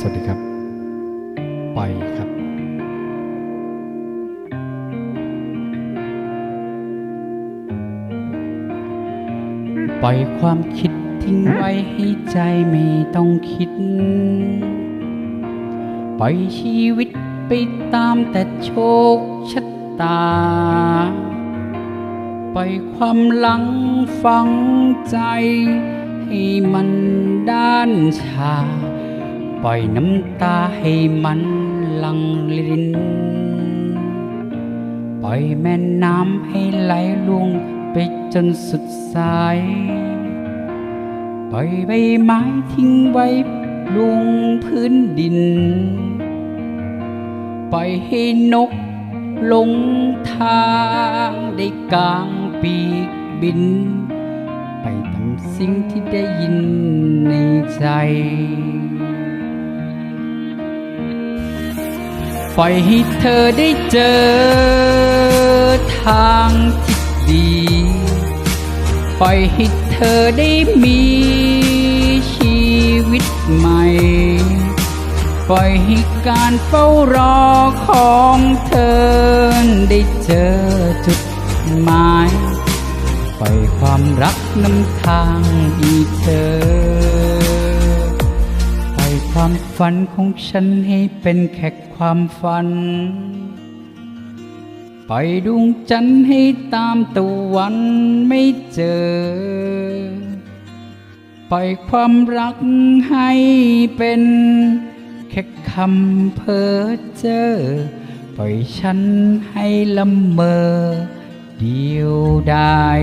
สวัสดีครับ ไปครับปล่อยความคิดทิ้งไว้ให้ใจไม่ต้องคิด ปล่อยชีวิตไปตามแต่โชคชะตา ปล่อยความหลังฝังใจ ให้มันด้านชา ปล่อยน้ำตาให้มันลังลิน ปล่อยแม่น้ำให้ไหลลวงไปจนสุดสาย ปล่อยใบไม้ทิ้งไว้ลงพื้นดิน ปล่อยให้นกลงทางได้กลางปีกบิน ไปทำสิ่งที่ได้ยินในใจ ล่อยให้เธอได้เจอทางที่ดี ปล่อยให้เธอได้มีชีวิตใหม่ ปล่อยให้การเฝ้ารอของเธอได้เจอจุดหมาย ปล่อยความรักนำทางให้เธอ ความฝันของฉันให้เป็นแค่ความฝัน ไปดวงจันทร์ให้ตามตะวันไม่เจอปล่อยความรักให้เป็นแค่คำเพ้อเจ้อปล่อยฉันให้ละเมอเดียวดาย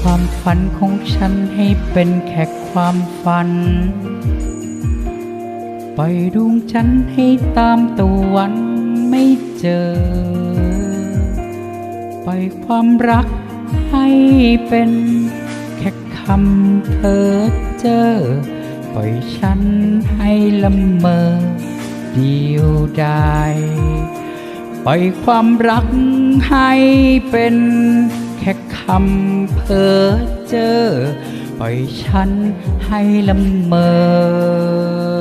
ความฝันของฉันให้เป็นแค่ความฝัน ปล่อยดวงจันให้ตามตะวันไม่เจอ ปล่อยความรักให้เป็นแค่คำเพ้อเจ้อปล่อยฉันให้ละเมอเดียวดายปล่อยความรักให้เป็น แค่คำเพ้อเจ้อปล่อยฉันให้ละเมอ